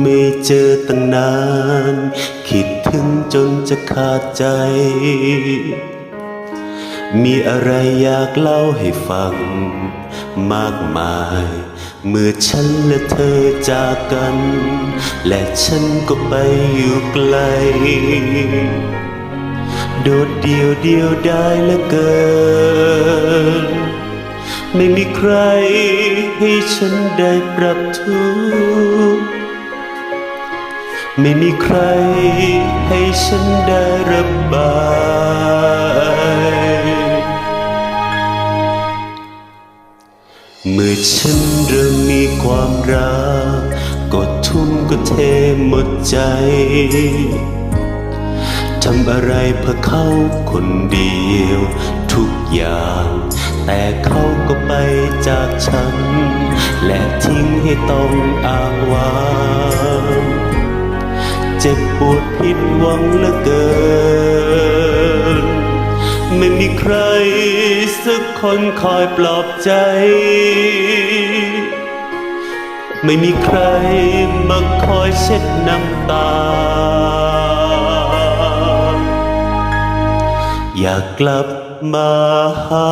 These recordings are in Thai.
ไม่เจอตั้งนาน คิดถึงจนจะขาดใจ มีอะไรอยากเล่าให้ฟัง มากมาย เมื่อฉันและเธอจากกัน และฉันก็ไปอยู่ไกล โดดเดียวเดียวได้เหลือเกิน ไม่มีใครให้ฉันได้ปรับทุกข์ ไม่มีใครให้ฉันได้ระบายเมื่อฉันเริ่มมีความรักก็ทุ่มก็เทหมดใจทำอะไรเพื่อเขาคนเดียว ทุกอย่าง แต่เขาก็ไปจากฉัน และทิ้งให้ต้องอ้างว้าง เจ็บปวดผิดหวังเหลือเกิน ไม่มีใครสักคนคอยปลอบใจ ไม่มีใครมาคอยเช็ดน้ำตา อยากกลับมาหา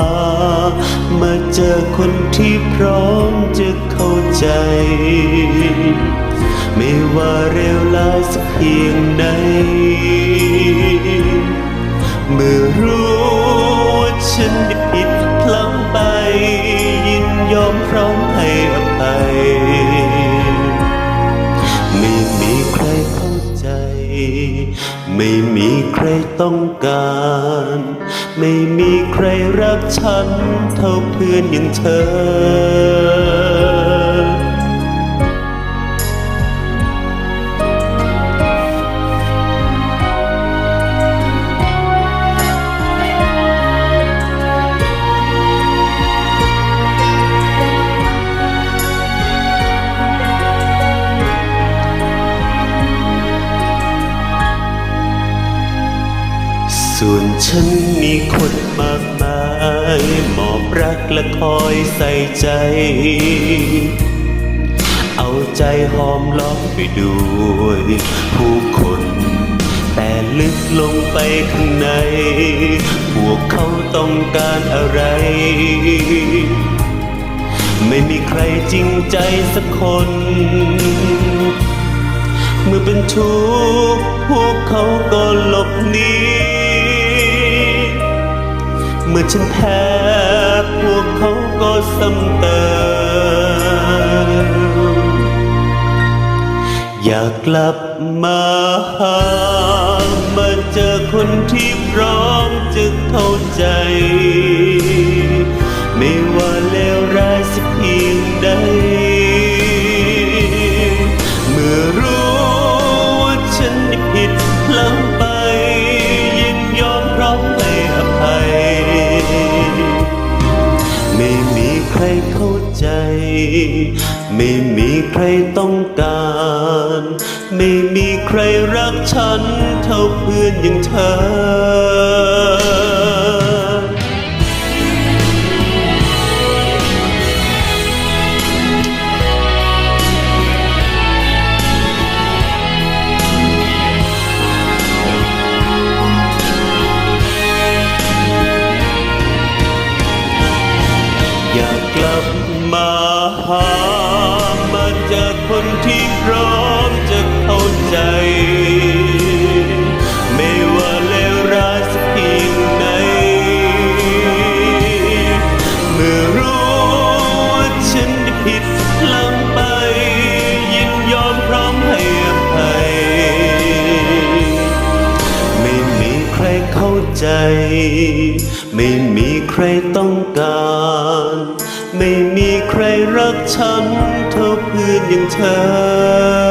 มาเจอคนที่พร้อมจะเข้าใจ ไม่ว่าเร็วลาสักเพียงใดเมื่อรู้ว่าฉันได้ผิดพลั้งไป ยินยอมพร้อมให้อภัย ไม่มีใครเข้าใจ ไม่มีใครต้องการ ไม่มีใครรักฉันเท่าเพื่อนอย่างเธอ ฉันมีคนมากมายมอบรักและคอยใส่ใจ เอาใจหอมล้อมไปด้วยผู้คน แต่ลึกลงไปข้างใน พวกเขาต้องการอะไร ไม่มีใครจริงใจสักคน เมื่อเป็นทุกข์พวกเขาก็หลบหนี มื่อฉันแพ้ พวกเขาก็ซ้ำเติมอยากกลับมาหามาเจอคนที่พร้อมจะเข้าใจ ใครเข้าใจ ไม่มีใครต้องการ ไม่มีใครรักฉัน เท่าเพื่อนอย่างเธอยาก หามาเจอคนที่พร้อมจะเข้าใจ ไม่ว่าเลวร้ายสักเพียงใดเมื่อรู้ว่าฉันได้ผิดพลั้งไป ยินยอมพร้อมให้อภัย ไม่มีใครเข้าใจ ไม่มีใครต้องการ ใครรักฉันเท่าเพื่อนอย่างเธอ